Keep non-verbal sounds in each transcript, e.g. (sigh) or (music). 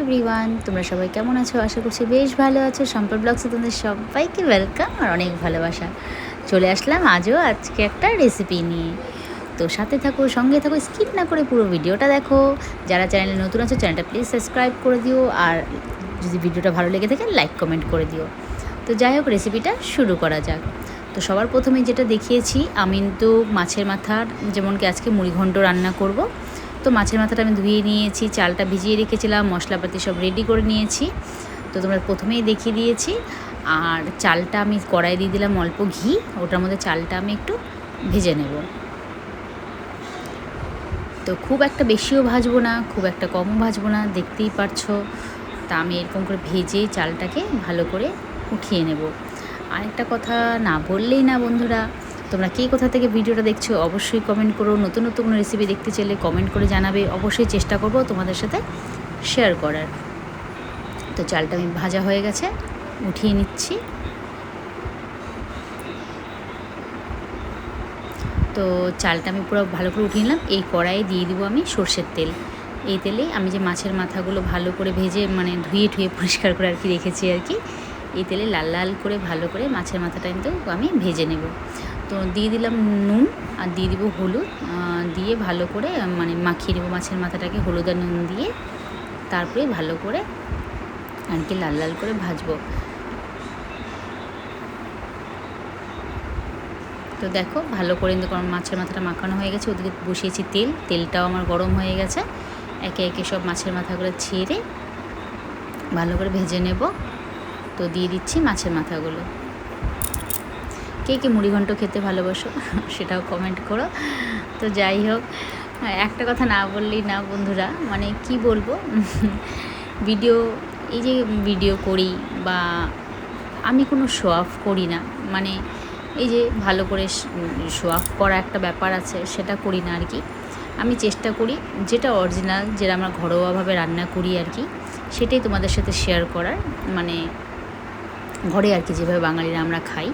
Everyone, তোমরা সবাই কেমন আছো? আশা করছি বেশ ভালো আছো। সম্পদ ব্লগসে তোমাদের সবাইকে ওয়েলকাম আর অনেক ভালোবাসা। চলে আসলাম আজও আজকে একটা রেসিপি নিয়ে। তো সাথে থাকো, সঙ্গে থাকো স্কিপ না করে পুরো ভিডিওটা দেখো। যারা চ্যানেলে নতুন আছো চ্যানেলটা প্লিজ সাবস্ক্রাইব করে দিও। আর যদি ভিডিওটা ভালো লেগে থাকে লাইক কমেন্ট করে দিও। তো যাই হোক রেসিপিটা শুরু করা যাক। তো সবার প্রথমে যেটা দেখিয়েছি আমি তো মাছের মাথার যেমন কি আজকে মুড়িঘণ্ট রান্না করব। তো মাছের মাথাটা আমি ধুয়ে নিয়েছি, চালটা ভিজিয়ে রেখেছিলাম, মশলাপাতি সব রেডি করে নিয়েছি। তো তোমরা প্রথমেই দেখিয়ে দিয়েছি। আর চালটা আমি কড়াই দিয়ে দিলাম অল্প ঘি, ওটার মধ্যে চালটা আমি একটু ভেজে নেব। তো খুব একটা বেশিও ভাজবো না, খুব একটা কমও ভাজবো না, দেখতেই পারছ। তা আমি এরকম করে ভেজে চালটাকে ভালো করে উঠিয়ে নেব। আরেকটা কথা না বললেই না বন্ধুরা তোমরা কে কোথা থেকে ভিডিওটা দেখছ, অবশ্যই কমেন্ট করো। নতুন নতুন কোনো রেসিপি দেখতে চাইলে কমেন্ট করে জানাবে। অবশ্যই চেষ্টা করব তোমাদের সাথে শেয়ার করার। তো চালটা আমি ভাজা হয়ে গেছে, উঠিয়ে নিচ্ছি। তো চালটা আমি পুরো ভালো করে উঠিয়ে নিলাম। এই কড়াইয়ে দিয়ে দিব আমি সর্ষের তেল। এই তেলে আমি যে মাছের মাথাগুলো ভালো করে ভেজে মানে ধুয়ে ঠুয়ে পরিষ্কার করে আর কি রেখেছি আর কি, এই তেলে লাল লাল করে ভালো করে মাছের মাথাটা কিন্তু আমি ভেজে নেব। তো দিয়ে দিলাম নুন আর দিয়ে দিব হলুদ। দিয়ে ভালো করে মানে মাখিয়ে নেব মাছের মাথাটাকে, হলুদ আর নুন দিয়ে। তারপরে ভালো করে আর কি লাল লাল করে ভাজবো। তো দেখো, ভালো করে কিন্তু মাছের মাথাটা মাখানো হয়ে গেছে। ওদিকে বসিয়েছি তেল, তেলটাও আমার গরম হয়ে গেছে। একে একে সব মাছের মাথাগুলো ছেড়ে ভালো করে ভেজে নেব। তো দিয়ে দিচ্ছি মাছের মাথাগুলো। কে কে মুড়িঘণ্ট খেতে ভালোবাসো (laughs) সেটাও কমেন্ট করো। তো যাই হোক, একটা কথা না বললেই না বন্ধুরা মানে কি বলব? (laughs) ভিডিও এই যে ভিডিও করি বা আমি কোনো শো অফ করি না মানে এই যে ভালো করে শো অফ করা একটা ব্যাপার আছে, সেটা করি না আর কি। আমি চেষ্টা করি, যেটা অরিজিনাল যেটা আমরা ঘরোয়াভাবে রান্না করি আর কি, সেটাই তোমাদের সাথে শেয়ার করার। মানে ঘরে আর কি যেভাবে বাঙালিরা আমরা খাই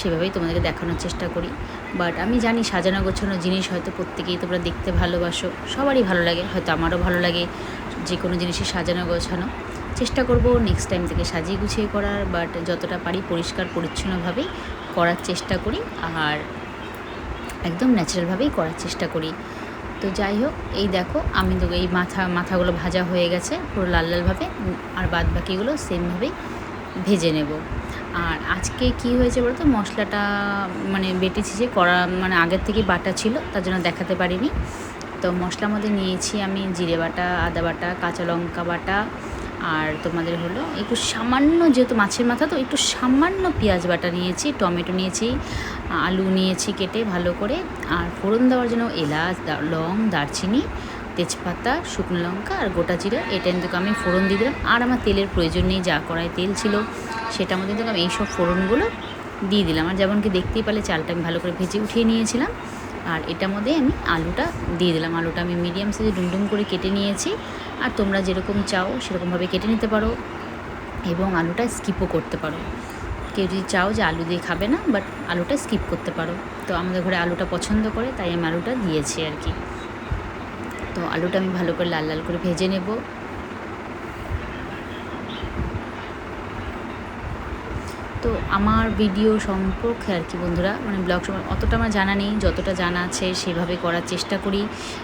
সেভাবেই তোমাদেরকে দেখানোর চেষ্টা করি। বাট আমি জানি সাজানো গোছানো জিনিস হয়তো প্রত্যেকেই তোমরা দেখতে ভালোবাসো। সবারই ভালো লাগে, হয়তো আমারও ভালো লাগে যে কোনো জিনিসই সাজানো গোছানো। চেষ্টা করব নেক্সট টাইম থেকে সাজিয়ে গুছিয়ে করার। বাট যতটা পারি পরিষ্কার পরিচ্ছন্নভাবেই করার চেষ্টা করি। আর একদম ন্যাচারালভাবেই করার চেষ্টা করি। তো যাই হোক, এই দেখো, আমি তো এই মাথা, মাথাগুলো ভাজা হয়ে গেছে। পুরো লাল লালভাবে, আর বাদ বাকিগুলো সেমভাবেই ভেজে নেব। আর আজকে কি হয়েছে বলতো? মশলাটা মানে বেটেছি যে করা মানে আগের থেকে বাটা ছিল, তার জন্য দেখাতে পারিনি। তো মশলার মধ্যে নিয়েছি আমি জিরে বাটা, আদা বাটা, কাঁচা লঙ্কা বাটা, আর তোমাদের হলো একটু সামান্য যেহেতু মাছের মাথা, তো একটু সামান্য পেঁয়াজ বাটা নিয়েছি, টমেটো নিয়েছি, আলু নিয়েছি কেটে ভালো করে, আর ফোড়ন দেওয়ার জন্য এলাচ লং, দারচিনি, তেজপাতা, শুকনো লঙ্কা, আর গোটা জিরা, এটা কিন্তু আমি ফোড়ন দিয়ে দিলাম। আর আমার তেলের প্রয়োজন নেই, যা কড়াই তেল ছিল সেটার মধ্যে কিন্তু আমি এইসব ফোড়নগুলো দিয়ে দিলাম। আর যেমন কি দেখতেই পারলে চালটা আমি ভালো করে ভেজে উঠিয়ে নিয়েছিলাম। আর এটার মধ্যে আমি আলুটা দিয়ে দিলাম। আলুটা আমি মিডিয়াম সাইজে ডুমডুম করে কেটে নিয়েছি। আর তোমরা যেরকম চাও সেরকমভাবে কেটে নিতে পারো এবং আলুটা স্কিপও করতে পারো। কেউ যদি চাও যে আলু দিয়ে খাবে না বাট আলুটা স্কিপ করতে পারো। তো আমাদের ঘরে আলুটা পছন্দ করে, তাই আমি আলুটা দিয়েছি আর কি। তো আলুটা আমি ভালো করে লাল লাল করে ভেজে নেব। তো আমার ভিডিও সম্পর্কে আর কি বন্ধুরা মানে ব্লগ সময় অতটা আমার জানা নেই, যতটা জানা আছে সেভাবে করার চেষ্টা করি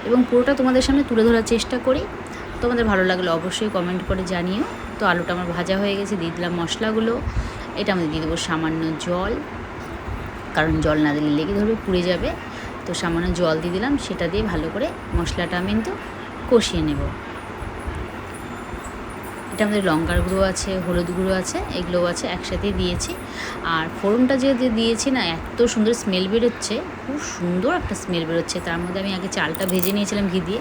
এবং পুরোটা তোমাদের সামনে তুলে ধরার চেষ্টা করি। তোমাদের ভালো লাগলে অবশ্যই কমেন্ট করে জানিও। তো আলুটা আমার ভাজা হয়ে গেছে, দিয়ে দিলাম মশলাগুলো। এটা আমাদের দিয়ে দেবো সামান্য জল, কারণ জল না দিলে লেগে ধরবে, পুড়ে যাবে। তো সামান্য জল দিয়ে দিলাম, সেটা দিয়ে ভালো করে মশলাটা আমি কিন্তু কষিয়ে নেব। এটা আমাদের লঙ্কার গুঁড়ো আছে, হলুদ গুঁড়ো আছে, এগুলোও আছে একসাথেই দিয়েছি। আর ফোড়নটা যে দিয়েছি না, এত সুন্দর স্মেল বেরোচ্ছে, খুব সুন্দর একটা স্মেল বেরোচ্ছে। তার মধ্যে আমি আগে চালটা ভেজে নিয়েছিলাম ঘি দিয়ে।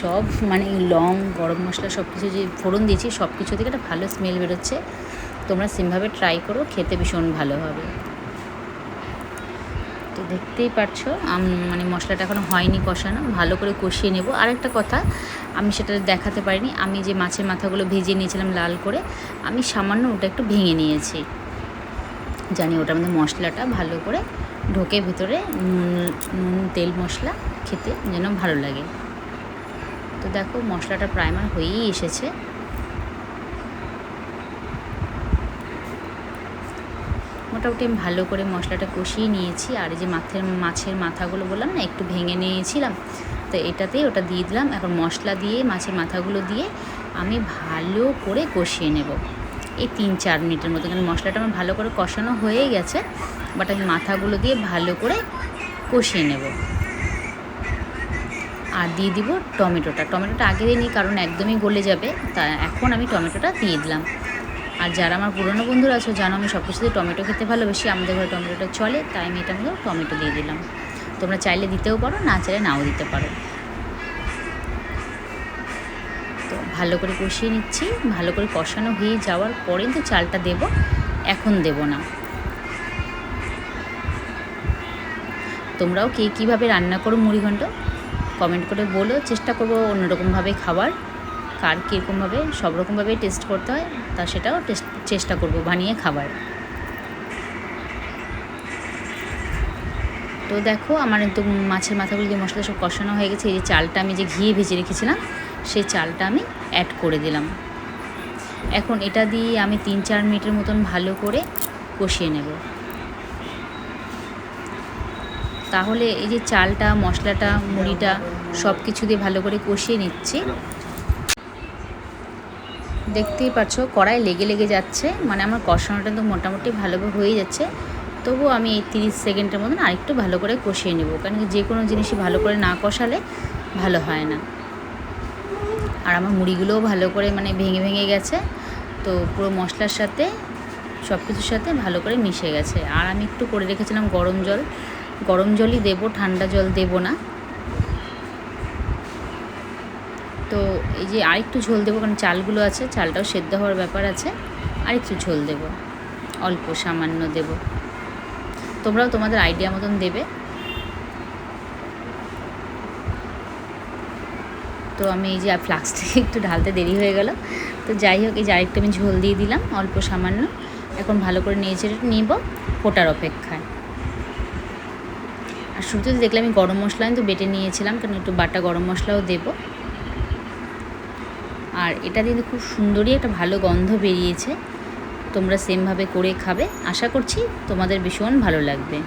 সব মানে লং, গরম মশলা সব কিছু যে ফোড়ন দিয়েছি সব কিছু থেকে একটা ভালো স্মেল বেরোচ্ছে। তোমরা সেমভাবে ট্রাই করো, খেতে ভীষণ ভালো হবে। তো দেখতেই পারছ মানে মশলাটা এখনও হয়নি কষানো, ভালো করে কষিয়ে নেব। আর একটা কথা, আমি সেটা দেখাতে পারিনি, আমি যে মাছের মাথাগুলো ভেজে নিয়েছিলাম লাল করে, আমি সামান্য ওটা একটু ভেঙে নিয়েছি। জানি ওটার মধ্যে মশলাটা ভালো করে ঢোকে ভিতরে, নুন নুন, তেল, মশলা, খেতে যেন ভালো লাগে। তো দেখো, মশলাটা প্রায় আমার হয়েই এসেছে। মোটামুটি আমি ভালো করে মশলাটা কষিয়ে নিয়েছি। আর এই যে মাছের মাছের মাথাগুলো বললাম না, একটু ভেঙে নিয়েছিলাম। তো এটাতেই ওটা দিয়ে দিলাম। এখন মশলা দিয়ে, মাছের মাথাগুলো দিয়ে আমি ভালো করে কষিয়ে নেব। এই তিন চার মিনিটের মতো। কারণ মশলাটা আমার ভালো করে কষানো হয়ে গেছে বাট আমি মাথাগুলো দিয়ে ভালো করে কষিয়ে নেব। আর দিয়ে দিব টমেটোটা। টমেটোটা আগে দিইনি, কারণ একদমই গলে যাবে। তা এখন আমি টমেটোটা দিয়ে দিলাম। আর যারা আমার পুরনো বন্ধুরা আছো, জানো আমি সব কিছুতে টমেটো খেতে ভালোবেসি। আমাদের ঘরে টমেটোটা চলে, তাই আমি এটা মধ্যে টমেটো দিয়ে দিলাম। তোমরা চাইলে দিতেও পারো, না চাইলে নাও দিতে পারো। তো ভালো করে কষিয়ে নিচ্ছি। ভালো করে কষানো হয়ে যাওয়ার পরে তো চালটা দেব। এখন দেব না। তোমরাও কে কীভাবে রান্না করো মুড়িঘণ্ট, কমেন্ট করে বলো। চেষ্টা করব অন্যরকমভাবে খাবার কার কীরকমভাবে, সব রকমভাবে টেস্ট করতে হয়, তা সেটাও টেস্ট চেষ্টা করব, বানিয়ে খাবার। তো দেখো, আমার তো মাছের মাথাগুলো যে মশলা সব কষানো হয়ে গেছে, এই যে চালটা আমি যে ঘিয়ে ভেজে রেখেছিলাম, সেই চালটা আমি অ্যাড করে দিলাম। এখন এটা দিয়ে আমি তিন চার মিনিটের মতন ভালো করে কষিয়ে নেব। তাহলে এই যে চালটা, মশলাটা, মুড়িটা সব কিছু দিয়ে ভালো করে কষিয়ে নিচ্ছি। দেখতেই পাচ্ছ কড়াই লেগে লেগে যাচ্ছে। মানে আমার কষানোটা তো মোটামুটি ভালোভাবে হয়ে যাচ্ছে। তবুও আমি এই তিরিশ সেকেন্ডের মতন আরেকটু ভালো করে কষিয়ে নেব। কারণ যে কোনো জিনিসই ভালো করে না কষালে ভালো হয় না। আর আমার মুড়িগুলোও ভালো করে মানে ভেঙে ভেঙে গেছে। তো পুরো মশলার সাথে সব কিছুর সাথে ভালো করে মিশে গেছে। আর আমি একটু করে রেখেছিলাম গরম জল। গরম জলই দেবো, ঠান্ডা জল দেবো না। তো এই যে আরেকটু ঝোল দেবো, কারণ চালগুলো আছে, চালটাও সেদ্ধ হওয়ার ব্যাপার আছে। আরেকটু ঝোল দেব, অল্প সামান্য দেব। তোমরাও তোমাদের আইডিয়া মতন দেবে। তো আমি এই যে ফ্লাক্সটাকে একটু ঢালতে দেরি হয়ে গেল। তো যাই হোক, এই যে আরেকটু আমি ঝোল দিয়ে দিলাম, অল্প সামান্য। এখন ভালো করে নিয়ে চেড়ে নিব ফোটার অপেক্ষায়। আর শুরুতে দেখলে আমি গরম মশলা কিন্তু বেটে নিয়েছিলাম, কারণ একটু বাটা গরম মশলাও দেবো। আর এটা দিয়ে খুব সুন্দরই একটা ভালো গন্ধ বেরিয়েছে। তোমরা সেমভাবে করে খাবে। আশা করছি তোমাদের ভীষণ ভালো লাগবে।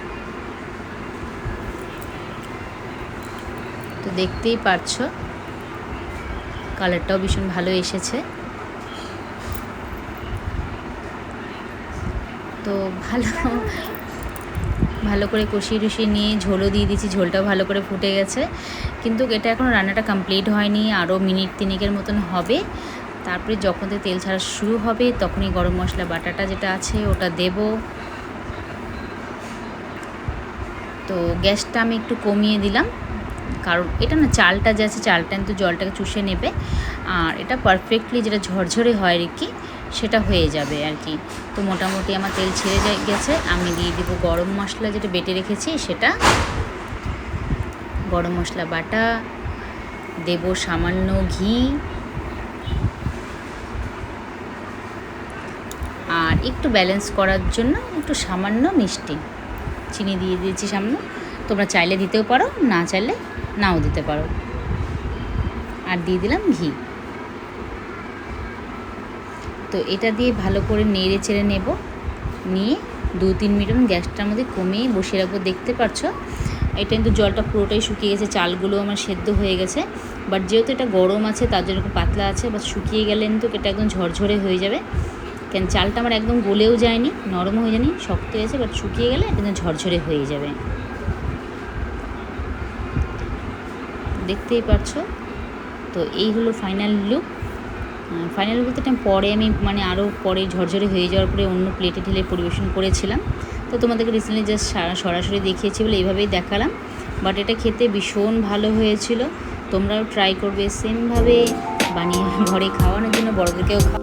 তো দেখতেই পারছ কালারটাও ভীষণ ভালো এসেছে। তো ভালো ভালো করে কষিয়ে টুষিয়ে নিয়ে ঝোলও দিয়ে দিয়েছি, ঝোলটাও ভালো করে ফুটে গেছে। কিন্তু এটা এখনও রান্নাটা কমপ্লিট হয়নি, আরও মিনিট তিনিকের মতন হবে। তারপরে যখন তেল ছাড়া শুরু হবে, তখনই গরম মশলা বাটাটা যেটা আছে ওটা দেব। তো গ্যাসটা আমি একটু কমিয়ে দিলাম। কারণ এটা না চালটা যে আছে, চালটা কিন্তু জলটাকে চুষে নেবে। আর এটা পারফেক্টলি যেটা ঝরঝরে হয় আর কি সেটা হয়ে যাবে আর কি। তো মোটামুটি আমার তেল ছেড়ে গেছে। আমি দিয়ে দিব গরম মশলা যেটা বেটে রেখেছি, সেটা গরম মশলা, বাটা, দেব সামান্য ঘি আর একটু ব্যালেন্স করার জন্য একটু সামান্য মিষ্টি। চিনি দিয়ে দিয়েছি সামান্য। তোমরা চাইলে দিতেও পারো, না চাইলে নাও দিতে পারো। আর দিয়ে দিলাম ঘি। তো এটা দিয়ে ভালো করে নেড়ে চেড়ে নেব। নিয়ে দু তিন মিনিট গ্যাসটার মধ্যে কমিয়ে বসিয়ে রাখব, দেখতে পারছ? এটা কিন্তু জলটা পুরোটাই শুকিয়ে গেছে, চালগুলো আমার সেদ্ধ হয়ে গেছে। বাট যেহেতু এটা গরম আছে, তার জন্য পাতলা আছে বা শুকিয়ে গেলে কিন্তু এটা একদম ঝরঝরে হয়ে যাবে। কেন চালটা আমার একদম গলেও যায়নি নরম হয়ে যায়নি, শক্ত হয়েছে বাট শুকিয়ে গেলে একদম ঝরঝরে হয়ে যাবে। দেখতেই পারছ? তো এই হলো ফাইনাল লুক ফাইনাল বলতে টাইম পরে আমি মানে আরও পরে ঝরঝরে হয়ে যাওয়ার পরে অন্য প্লেটে ঢেলে পরিবেশন করেছিলাম। তো তোমাদেরকে রিসেন্টলি জাস্ট সরাসরি দেখিয়েছি বলে এইভাবেই দেখালাম। বাট এটা খেতে ভীষণ ভালো হয়েছিল। তোমরাও ট্রাই করবে। সেমভাবে বানিয়ে ঘরে খাওয়ানোর জন্য বড়দেরকেও খাওয়া